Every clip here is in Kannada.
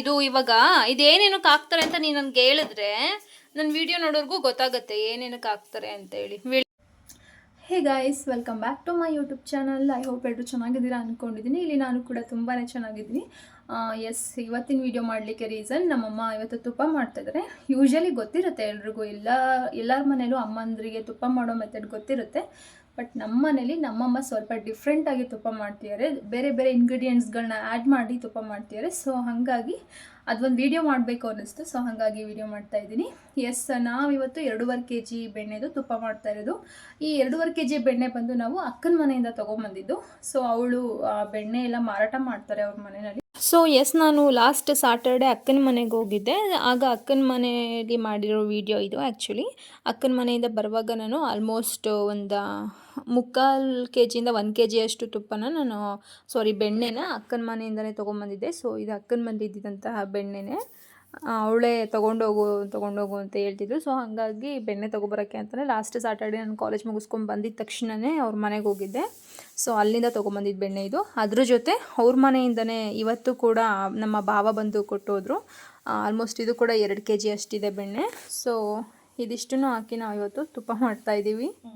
ಇದು ಇವಾಗ ಇದೇನೇನಕ್ಕೆ ಹಾಕ್ತಾರೆ ಅಂತ ನೀನು ನನ್ಗೆ ಹೇಳಿದ್ರೆ ನನ್ನ ವಿಡಿಯೋ ನೋಡೋರ್ಗೂ ಗೊತ್ತಾಗುತ್ತೆ ಏನೇನಕ್ಕೆ ಹಾಕ್ತಾರೆ ಅಂತ ಹೇಳಿ. Hey guys welcome back to my YouTube channel I hope ಎಲ್ಲರೂ ಚೆನ್ನಾಗಿದ್ದೀರಾ ಅಂದ್ಕೊಂಡಿದ್ದೀನಿ ಇಲ್ಲಿ ನಾನು ಕೂಡ ತುಂಬಾ ಚೆನ್ನಾಗಿದ್ದೀನಿ. ಎಸ್ ಇವತ್ತಿನ ವಿಡಿಯೋ ಮಾಡಲಿಕ್ಕೆ ರೀಸನ್ ನಮ್ಮಮ್ಮ ಇವತ್ತು ತುಪ್ಪ ಮಾಡ್ತಾಯಿದ್ದಾರೆ ಯೂಶ್ವಲಿ ಗೊತ್ತಿರುತ್ತೆ ಎಲ್ರಿಗೂ. ಎಲ್ಲ ಎಲ್ಲರ ಮನೇಲೂ ಅಮ್ಮಂದ್ರಿಗೆ ತುಪ್ಪ ಮಾಡೋ ಮೆಥಡ್ ಗೊತ್ತಿರುತ್ತೆ. ಬಟ್ ನಮ್ಮ ಮನೇಲಿ ನಮ್ಮಮ್ಮ ಸ್ವಲ್ಪ ಡಿಫ್ರೆಂಟಾಗಿ ತುಪ್ಪ ಮಾಡ್ತಿದ್ದಾರೆ ಬೇರೆ ಬೇರೆ ಇಂಗ್ರೀಡಿಯೆಂಟ್ಸ್ಗಳನ್ನ ಆ್ಯಡ್ ಮಾಡಿ ತುಪ್ಪ ಮಾಡ್ತಿದ್ದಾರೆ ಸೊ ಹಾಗಾಗಿ ಅದೊಂದು ವೀಡಿಯೋ ಮಾಡಬೇಕು ಅನ್ನಿಸ್ತು. ಸೊ ಹಾಗಾಗಿ ವೀಡಿಯೋ ಮಾಡ್ತಾ ಇದ್ದೀನಿ. ಎಸ್ ನಾವಿವತ್ತು ಎರಡೂವರೆ ಕೆ ಜಿ ಬೆಣ್ಣೆದು ತುಪ್ಪ ಮಾಡ್ತಾ ಇರೋದು. ಈ ಎರಡೂವರೆ ಕೆ ಜಿ ಬೆಣ್ಣೆ ಬಂದು ನಾವು ಅಕ್ಕನ ಮನೆಯಿಂದ ತೊಗೊಂಬಂದಿದ್ದು. ಸೊ ಅವಳು ಬೆಣ್ಣೆ ಎಲ್ಲ ಮಾರಾಟ ಮಾಡ್ತಾರೆ ಅವ್ರ ಮನೆಯಲ್ಲಿ. ಸೊ ಎಸ್ ನಾನು ಲಾಸ್ಟ್ ಸಾಟರ್ಡೆ ಅಕ್ಕನ ಮನೆಗೆ ಹೋಗಿದ್ದೆ. ಆಗ ಅಕ್ಕನ ಮನೆಯಲ್ಲಿ ಮಾಡಿರೋ ವಿಡಿಯೋ ಇದು ಆ್ಯಕ್ಚುಲಿ ಅಕ್ಕನ ಮನೆಯಿಂದ ಬರುವಾಗ ನಾನು ಆಲ್ಮೋಸ್ಟ್ ಒಂದು ಮುಕ್ಕಾಲು ಕೆ ಜಿಯಿಂದ ಒಂದು ಕೆ ಜಿಯಷ್ಟು ತುಪ್ಪನ ನಾನು ಸಾರಿ ಬೆಣ್ಣೆನ ಅಕ್ಕನ ಮನೆಯಿಂದಲೇ ತೊಗೊಂಬಂದಿದ್ದೆ. ಸೊ ಇದು ಅಕ್ಕನ ಮನೆಯಲ್ಲಿದ್ದಂತಹ ಬೆಣ್ಣೆನೇ. ಅವಳೇ ತೊಗೊಂಡೋಗು ತೊಗೊಂಡೋಗು ಅಂತ ಹೇಳ್ತಿದ್ರು. ಸೊ ಹಾಗಾಗಿ ಬೆಣ್ಣೆ ತೊಗೊಬರೋಕ್ಕೆ ಅಂತಲೇ ಲಾಸ್ಟ್ ಸಾಟರ್ಡೆ ನಾನು ಕಾಲೇಜ್ ಮುಗಿಸ್ಕೊಂಡು ಬಂದಿದ್ದ ತಕ್ಷಣವೇ ಅವ್ರ ಮನೆಗೆ ಹೋಗಿದ್ದೆ. ಸೊ ಅಲ್ಲಿಂದ ತೊಗೊಂಬಂದಿದ್ದು ಬೆಣ್ಣೆ ಇದು. ಅದ್ರ ಜೊತೆ ಅವ್ರ ಮನೆಯಿಂದನೇ ಇವತ್ತು ಕೂಡ ನಮ್ಮ ಭಾವ ಬಂದು ಕೊಟ್ಟೋದ್ರು. ಆಲ್ಮೋಸ್ಟ್ ಇದು ಕೂಡ ಎರಡು ಕೆ ಜಿ ಅಷ್ಟಿದೆ ಬೆಣ್ಣೆ. ಸೊ ಇದಿಷ್ಟನ್ನು ಹಾಕಿ ನಾವು ಇವತ್ತು ತುಪ್ಪ ಮಾಡ್ತಾ ಇದ್ದೀವಿ ಆ,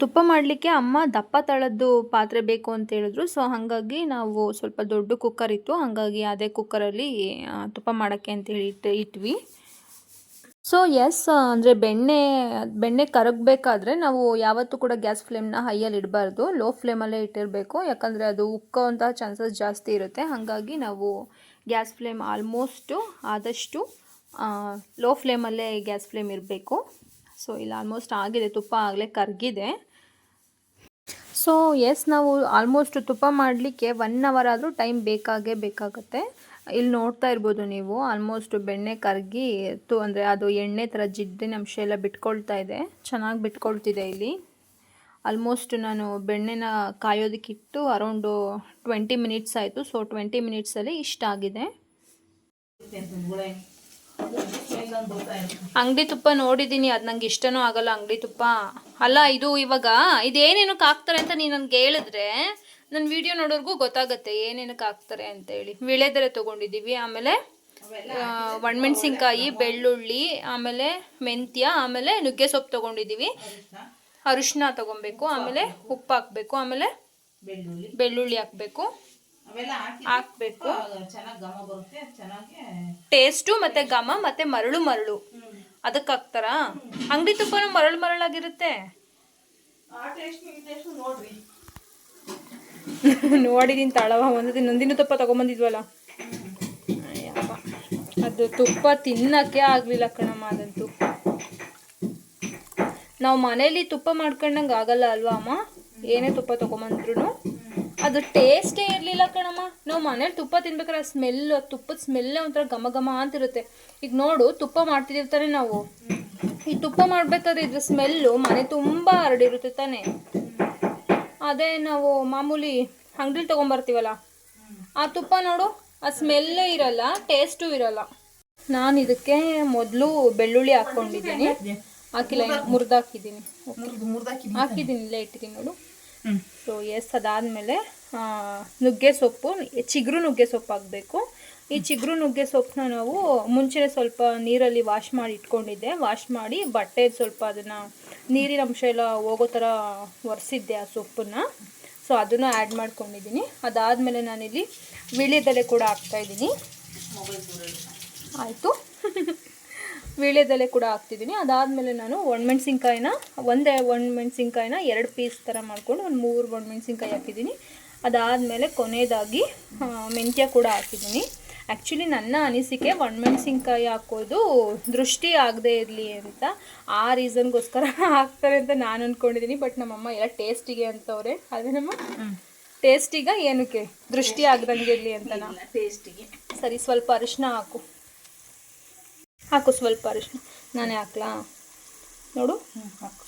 ತುಪ್ಪ ಮಾಡಲಿಕ್ಕೆ ಅಮ್ಮ ದಪ್ಪ ತಳದ್ದು ಪಾತ್ರೆ ಬೇಕು ಅಂತ ಹೇಳಿದ್ರು. ಸೊ ಹಾಗಾಗಿ ನಾವು ಸ್ವಲ್ಪ ದೊಡ್ಡ ಕುಕ್ಕರ್ ಇತ್ತು. ಹಾಗಾಗಿ ಅದೇ ಕುಕ್ಕರಲ್ಲಿ ತುಪ್ಪ ಮಾಡೋಕ್ಕೆ ಅಂತೇಳಿ ಇಟ್ಟು, ಇಟ್ವಿ. ಸೊ ಎಸ್ ಅಂದರೆ ಬೆಣ್ಣೆ ಬೆಣ್ಣೆ ಕರಗಬೇಕಾದ್ರೆ ನಾವು ಯಾವತ್ತೂ ಕೂಡ ಗ್ಯಾಸ್ ಫ್ಲೇಮ್ನ ಹೈಯಲ್ಲಿ ಇಡಬಾರ್ದು. ಲೋ ಫ್ಲೇಮಲ್ಲೇ ಇಟ್ಟಿರಬೇಕು. ಯಾಕಂದರೆ ಅದು ಉಕ್ಕೋವಂತಹ ಚಾನ್ಸಸ್ ಜಾಸ್ತಿ ಇರುತ್ತೆ. ಹಾಗಾಗಿ ನಾವು ಗ್ಯಾಸ್ ಫ್ಲೇಮ್ ಆಲ್ಮೋಸ್ಟು ಆದಷ್ಟು ಲೋ ಫ್ಲೇಮಲ್ಲೇ ಗ್ಯಾಸ್ ಫ್ಲೇಮ್ ಇರಬೇಕು. ಸೊ ಇಲ್ಲಿ ಆಲ್ಮೋಸ್ಟ್ ಆಗಿದೆ, ತುಪ್ಪ ಆಗಲೇ ಕರಗಿದೆ. ಸೊ ಎಸ್ ನಾವು ಆಲ್ಮೋಸ್ಟ್ ತುಪ್ಪ ಮಾಡಲಿಕ್ಕೆ ಒನ್ ಅವರ್ ಆದರೂ ಟೈಮ್ ಬೇಕಾಗೇ ಬೇಕಾಗುತ್ತೆ. ಇಲ್ಲಿ ನೋಡ್ತಾ ಇರ್ಬೋದು ನೀವು ಆಲ್ಮೋಸ್ಟ್ ಬೆಣ್ಣೆ ಕರಗಿ, ತು ಅಂದರೆ ಅದು ಎಣ್ಣೆ ಥರ ಜಿಡ್ಡಿನ ಅಂಶ ಎಲ್ಲ ಬಿಟ್ಕೊಳ್ತಾ ಇದೆ. ಚೆನ್ನಾಗಿ ಬಿಟ್ಕೊಳ್ತಿದೆ ಇಲ್ಲಿ. ಆಲ್ಮೋಸ್ಟ್ ನಾನು ಬೆಣ್ಣೆನ ಕಾಯೋದಕ್ಕಿಟ್ಟು ಅರೌಂಡು ಟ್ವೆಂಟಿ ಮಿನಿಟ್ಸ್ ಆಯಿತು. ಸೊ ಟ್ವೆಂಟಿ ಮಿನಿಟ್ಸಲ್ಲಿ ಇಷ್ಟ ಆಗಿದೆ. ಅಂಗಡಿ ತುಪ್ಪ ನೋಡಿದ್ದೀನಿ ಅದು ನಂಗೆ ಇಷ್ಟನೂ ಆಗಲ್ಲ ಅಂಗಡಿ ತುಪ್ಪ. ಅಲ್ಲ, ಇದು ಇವಾಗ ಇದೇನೇನಕ್ಕೆ ಹಾಕ್ತಾರೆ ಅಂತ ನೀನು ನನ್ಗೆ ಹೇಳಿದ್ರೆ ನನ್ನ ವಿಡಿಯೋ ನೋಡೋರ್ಗೂ ಗೊತ್ತಾಗತ್ತೆ ಏನೇನಕ್ಕೆ ಹಾಕ್ತಾರೆ ಅಂತ ಹೇಳಿ ವಿಳೆದೆಲೆ ತೊಗೊಂಡಿದ್ದೀವಿ ಆಮೇಲೆ ಒಣಮೆಣ್ಸಿನ್ಕಾಯಿ ಬೆಳ್ಳುಳ್ಳಿ, ಆಮೇಲೆ ಮೆಂತ್ಯ, ಆಮೇಲೆ ನುಗ್ಗೆ ಸೊಪ್ಪು ತೊಗೊಂಡಿದ್ದೀವಿ ಅರಿಶಿನ ತಗೊಬೇಕು, ಆಮೇಲೆ ಉಪ್ಪು ಹಾಕಬೇಕು, ಆಮೇಲೆ ಬೆಳ್ಳುಳ್ಳಿ ಹಾಕಬೇಕು. ಹಾಕಬೇಕು. ಟೇಸ್ಟು ಮತ್ತೆ ಘಮ ಮತ್ತೆ ಮರಳು ಮರಳು. ಅದಕ್ಕೆ ಹಾಕ್ತಾರಾ? ಅಂಗಡಿ ತುಪ್ಪನೂ ಮರಳು ಮರಳಾಗಿರುತ್ತೆ. ನೋಡಿದೀನಿ ತಳವ ಒಂದು ನಂದಿನ ತುಪ್ಪ ತಗೊಂಬಂದಿದ್ವಲ್ಲ. ಅದು ತುಪ್ಪ ತಿನ್ನಕ್ಕೆ ಆಗ್ಲಿಲ್ಲ ಕಣಮ್ಮ ಅದಂತೂ. ನಾವು ಮನೇಲಿ ತುಪ್ಪ ಮಾಡ್ಕೊಂಡಂಗೆ ಆಗಲ್ಲ ಅಲ್ವಾ ಅಮ್ಮ? ಏನೇ ತುಪ್ಪ ತಗೊಂಬಂದ್ರು ಅದು ಟೇಸ್ಟೇ ಇರಲಿಲ್ಲ ಕಣಮ್ಮ. ನಾವು ಮನೇಲಿ ತುಪ್ಪ ತಿನ್ಬೇಕಾದ್ರೆ ಸ್ಮೆಲ್ ತುಪ್ಪದ ಸ್ಮೆಲ್ಲೇ ಒಂಥರ ಘಮ ಘಮ ಅಂತಿರುತ್ತೆ. ಈಗ ನೋಡು ತುಪ್ಪ ಮಾಡ್ತಿದ್ದೀವಿ ತಾನೆ ನಾವು. ಈ ತುಪ್ಪ ಮಾಡ್ಬೇಕಾದ್ರೆ ಇದ್ರ ಸ್ಮೆಲ್ಲು ಮನೆ ತುಂಬ ಹರಡಿರುತ್ತೆ ತಾನೇ. ಅದೇ ನಾವು ಮಾಮೂಲಿ ಅಂಗಡಿಲಿ ತೊಗೊಂಬರ್ತೀವಲ್ಲ ಆ ತುಪ್ಪ ನೋಡು ಆ ಸ್ಮೆಲ್ಲೇ ಇರಲ್ಲ ಟೇಸ್ಟು ಇರಲ್ಲ. ನಾನು ಇದಕ್ಕೆ ಮೊದಲು ಬೆಳ್ಳುಳ್ಳಿ ಹಾಕ್ಕೊಂಡಿದ್ದೀನಿ ಹಾಕಿಲ್ಲ ಮುರಿದಾಕಿದ್ದೀನಿ ಹಾಕಿದ್ದೀನಿ. ಮುರ್ದು ಮುರ್ದಾಕಿ ಹಾಕಿದ್ದೀನಿ ಇಲ್ಲೇ ಇಟ್ಟಿದ್ದೀನಿ ನೋಡು. ಸೊ ಎಸ್ ಅದಾದಮೇಲೆ ನುಗ್ಗೆ ಸೊಪ್ಪು ಚಿಗುರು ನುಗ್ಗೆ ಸೊಪ್ಪು ಹಾಕಬೇಕು. ಈ ಚಿಗುರು ನುಗ್ಗೆ ಸೊಪ್ಪನ್ನ ನಾವು ಮುಂಚೆ ಸ್ವಲ್ಪ ನೀರಲ್ಲಿ ವಾಶ್ ಮಾಡಿ ಇಟ್ಕೊಂಡಿದ್ದೆ. ವಾಶ್ ಮಾಡಿ ಬಟ್ಟೆ ಸ್ವಲ್ಪ ಅದನ್ನು ನೀರಿನ ಅಂಶ ಎಲ್ಲ ಹೋಗೋ ಥರ ಒರೆಸಿದ್ದೆ ಆ ಸೊಪ್ಪನ್ನು. ಸೊ ಅದನ್ನು ಆ್ಯಡ್ ಮಾಡ್ಕೊಂಡಿದ್ದೀನಿ. ಅದಾದಮೇಲೆ ನಾನಿಲ್ಲಿ ವೀಳ್ಯದೆಲೆ ಕೂಡ ಹಾಕ್ತಾಯಿದ್ದೀನಿ ಆಯಿತು. ವೀಳ್ಯದೆಲೆ ಕೂಡ ಹಾಕ್ತಿದ್ದೀನಿ. ಅದಾದಮೇಲೆ ನಾನು ಒಣಮೆಣ್ಸಿನ್ಕಾಯಿನ ಒಂದೇ ಒಣಮೆಣ್ಸಿನ್ಕಾಯಿನ ಎರಡು ಪೀಸ್ ಥರ ಮಾಡಿಕೊಂಡು ಒಂದು ಮೂರು ಒಣಮೆಣ್ಸಿನ್ಕಾಯಿ ಹಾಕಿದ್ದೀನಿ. ಅದಾದಮೇಲೆ ಕೊನೆಯದಾಗಿ ಮೆಂತ್ಯ ಕೂಡ ಹಾಕಿದ್ದೀನಿ. ಆ್ಯಕ್ಚುಲಿ ನನ್ನ ಅನಿಸಿಕೆ ಒಣಮೆಣ್ಸಿನ್ಕಾಯಿ ಹಾಕೋದು ದೃಷ್ಟಿ ಆಗದೆ ಇರಲಿ ಅಂತ. ಆ ರೀಸನ್ಗೋಸ್ಕರ ಹಾಕ್ತಾರೆ ಅಂತ ನಾನು ಅಂದ್ಕೊಂಡಿದ್ದೀನಿ ಬಟ್ ನಮ್ಮಮ್ಮ ಎಲ್ಲ ಟೇಸ್ಟಿಗೆ ಅಂತವ್ರೆ. ಅದೇ ನಮ್ಮ ಟೇಸ್ಟಿಗ ಏನಕ್ಕೆ ದೃಷ್ಟಿ ಆಗ್ದಂಗೆ ಇರಲಿ ಅಂತನಾ ಟೇಸ್ಟಿಗೆ. ಸರಿ ಸ್ವಲ್ಪ ಅರಿಶಿನ ಹಾಕು. ಹಾಕು ಸ್ವಲ್ಪ ಅರಿಶಿನ ನಾನೇ ಹಾಕ್ಲಾ? ನೋಡು.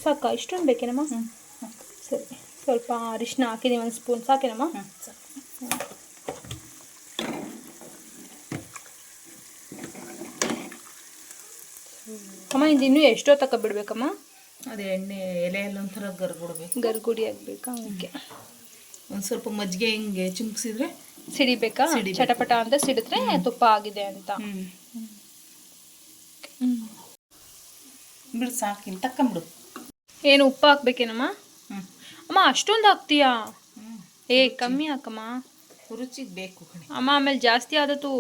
ಸಾಕಾ? ಇಷ್ಟೊಂದು ಬೇಕೇನಮ್ಮ? ಸರಿ. ಸ್ವಲ್ಪ ಅರಿಶಿನ ಹಾಕಿದ್ದೀನಿ ಒಂದು ಸ್ಪೂನ್. ಸಾಕೇನಮ್ಮ? ಅಮ್ಮ ಇದು ಇನ್ನೂ ಎಷ್ಟೊತ್ತಕ್ಕ ಬಿಡ್ಬೇಕಮ್ಮ? ಅದೇ ಎಣ್ಣೆ ಎಲೆ ಎಲ್ಲ ಒಂಥರ ಗರ್ಗುಡ್ಬೇಕು. ಗರ್ಗುಡಿ ಆಗಬೇಕಾ? ಹಂಗೆ ಒಂದು ಸ್ವಲ್ಪ ಮಜ್ಜಿಗೆ ಹಿಂಗೆ ಚಿಮ್ಕಿಸಿದ್ರೆ ಸಿಡಿಬೇಕಾ. ಚಟಪಟ ಅಂತ ಸಿಡಿದ್ರೆ ತುಪ್ಪ ಆಗಿದೆ ಅಂತ. ಬಿಡು ಸಾಕಿನ್ ತಕ್ಕಂಬಿಡು ಏನು ಉಪ್ಪು ಹಾಕ್ಬೇಕೇನಮ್ಮ? ಅಮ್ಮ ಅಷ್ಟೊಂದು ಹಾಕ್ತೀಯಾ? ಏ ಕಮ್ಮಿ ಹಾಕಮ್ಮ. ರುಚಿಗೆ ಬೇಕು ಕಣೆ. ಅಮ್ಮ ಆಮೇಲೆ ಜಾಸ್ತಿ ಆದತ್ತು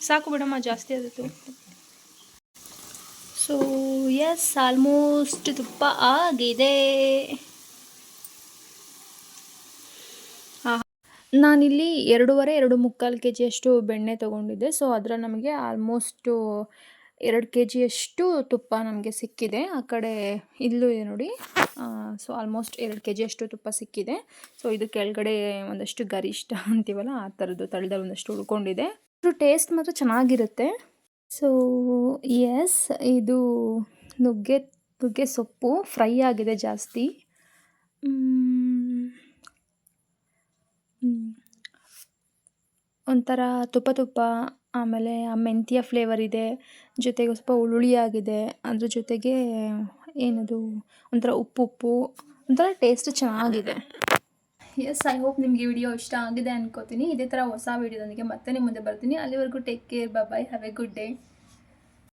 ಸಾಕು ಬಿಡಮ್ಮ ಜಾಸ್ತಿ ಆದತು ಸೊ ಎಸ್ ಆಲ್ಮೋಸ್ಟ್ ತುಪ್ಪ ಆಗಿದೆ. ಆ, ನಾನಿಲ್ಲಿ ಎರಡೂವರೆ ಎರಡು ಮುಕ್ಕಾಲು ಕೆ ಜಿಯಷ್ಟು ಬೆಣ್ಣೆ ತೊಗೊಂಡಿದ್ದೆ. ಸೊ ಅದರ ನಮಗೆ ಆಲ್ಮೋಸ್ಟು ಎರಡು ಕೆ ಜಿಯಷ್ಟು ತುಪ್ಪ ನಮಗೆ ಸಿಕ್ಕಿದೆ. ಆ ಕಡೆ ಇಲ್ಲೂ ಇದೆ ನೋಡಿ. ಸೊ ಆಲ್ಮೋಸ್ಟ್ ಎರಡು ಕೆ ಜಿಯಷ್ಟು ತುಪ್ಪ ಸಿಕ್ಕಿದೆ. ಸೊ ಇದು ಕೆಳಗಡೆ ಒಂದಷ್ಟು ಗರಿಷ್ಠ ಅಂತೀವಲ್ಲ, ಆ ಥರದ್ದು ತಳದಲ್ಲಿ ಒಂದಷ್ಟು ಉಳ್ಕೊಂಡಿದೆ. ಇದು ಟೇಸ್ಟ್ ಮಾತ್ರ ಚೆನ್ನಾಗಿರುತ್ತೆ. ಸೊ ಎಸ್ ಇದು ನುಗ್ಗೆ ನುಗ್ಗೆ ಸೊಪ್ಪು ಫ್ರೈ ಆಗಿದೆ ಜಾಸ್ತಿ ಮ್, ಮ್. ಒಂಥರ ತುಪ್ಪ ತುಪ್ಪ, ಆಮೇಲೆ ಆ ಮೆಂತ್ಯ ಫ್ಲೇವರ್ ಇದೆ, ಜೊತೆಗೆ ಸ್ವಲ್ಪ ಹುಳುಳಿ ಆಗಿದೆ ಅದ್ರ ಜೊತೆಗೆ ಏನದು, ಒಂಥರ ಉಪ್ಪು ಉಪ್ಪು, ಒಂಥರ ಟೇಸ್ಟ್ ಚೆನ್ನಾಗಿದೆ. ಎಸ್ ಐ ಹೋಪ್ ನಿಮಗೆ ವಿಡಿಯೋ ಇಷ್ಟ ಆಗಿದೆ ಅನ್ಕೋತೀನಿ. ಇದೇ ಥರ ಹೊಸ ವಿಡಿಯೋದೊಂದಿಗೆ ಮತ್ತೆ ನಿಮ್ಮ ಮುಂದೆ ಬರ್ತೀನಿ. ಅಲ್ಲಿವರೆಗೂ take care bye have a good day